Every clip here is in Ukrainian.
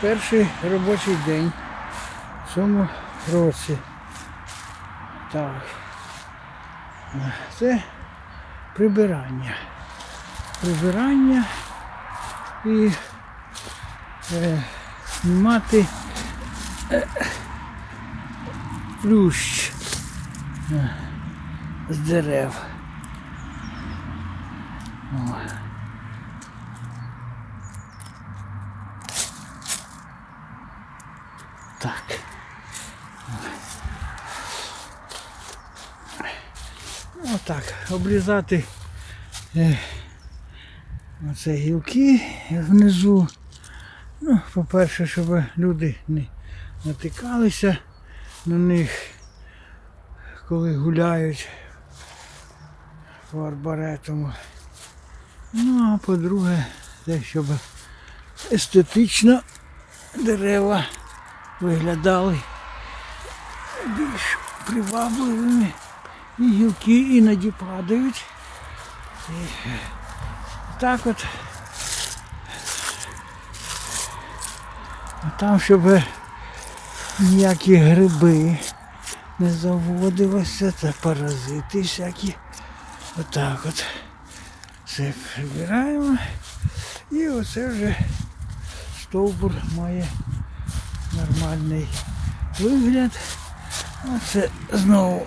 Перший робочий день в цьому році. Так. Це прибирання. Прибирання і е, знімати е, плющ е, з дерев. О. Так. Отак, обрізати е, оце гілки внизу. Ну, по-перше, щоб люди не натикалися на них, коли гуляють по арбаретому. Ну, а по-друге, те, щоб естетично дерева виглядали більш привабливими. І гілки іноді падають. І так от. Там, щоб ніякі гриби не заводилося, та паразити всякі. Отак от. Все прибираємо. І оце вже стовбур має нормальний вигляд. Оце знову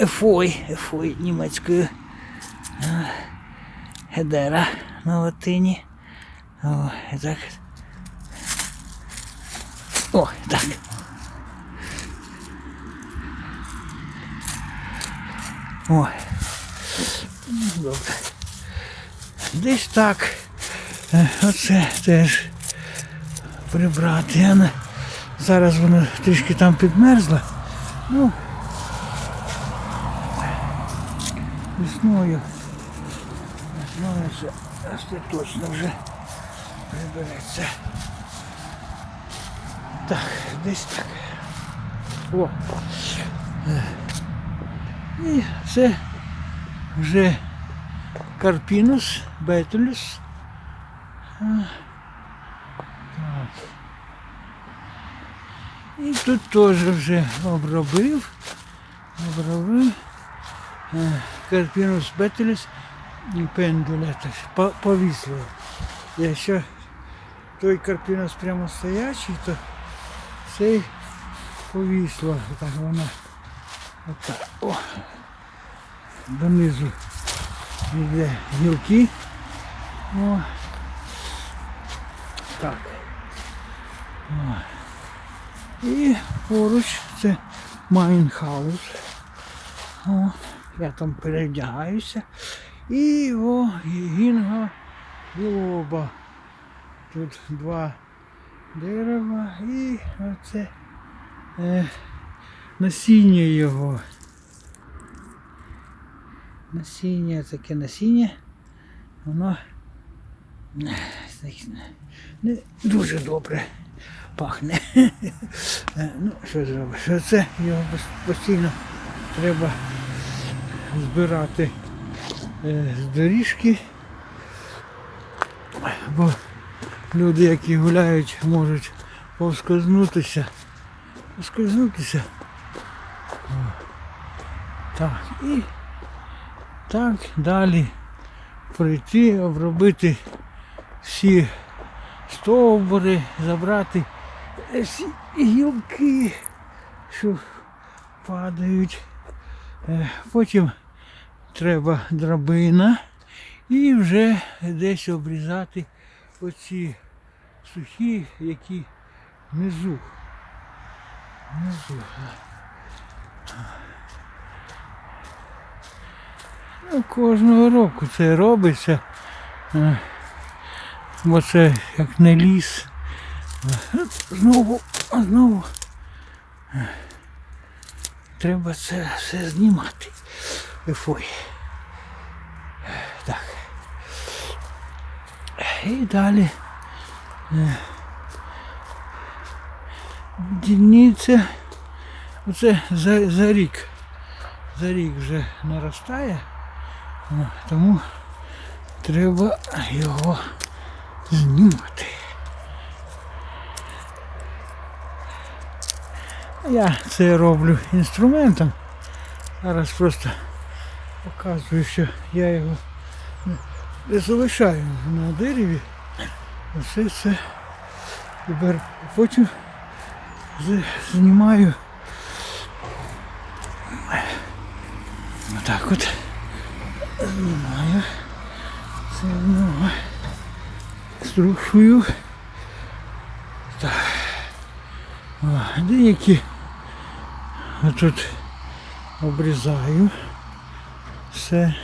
ефой, ефой німецькою. Гедера на латині. О, і так. О, так. О. Добре. Десь так. Е, Оце теж прибрати. Зараз воно трішки там підмерзло. Ну, весною. Весною це остаточно вже прибереться. Так, десь так. О. І це вже Карпінус, Бетулюс. Так. І тут теж вже обробив. Обробив. Е, Карпінус Бетулюс і пендуля повісло. Якщо той карпінус прямо стоячий, то цей повісло. Так вона отак. О. Донизу йде гілки. О. Так. О. І поруч це Майнхаус. О, я там перевдягаюся. І о, гінга білоба. Тут два дерева і оце е, насіння його. Насіння, таке насіння. Воно е, не дуже добре пахне. Е, Ну, що зробиш? Оце його постійно треба збирати е, з доріжки. Бо люди, які гуляють, можуть повскользнутися. Повскользнутися. Так, і так далі пройти, обробити всі стовбури, забрати гілки, що падають. Е, Потім треба драбина і вже десь обрізати оці сухі, які внизу. Внизу. Ну, кожного року це робиться. Е, Бо це як не ліс. Знову, знову. Треба це все знімати. Ефой. Так. І далі. Дільниця. Оце за, за рік. За рік вже наростає. Тому треба його знімати. Я це роблю інструментом. Зараз просто показую, що я його не залишаю на дереві. Все це тепер потім знімаю. Отак от. Знімаю. Це ну, струшую. Так. О, деякі отут обрізаю. Все.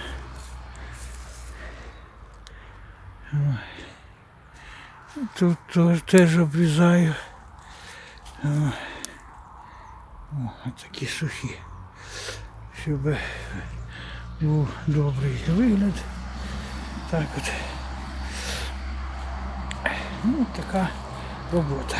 Тут теж, обрізаю. О, такі сухі. Щоб був добрий вигляд. Так от. Ну, така робота.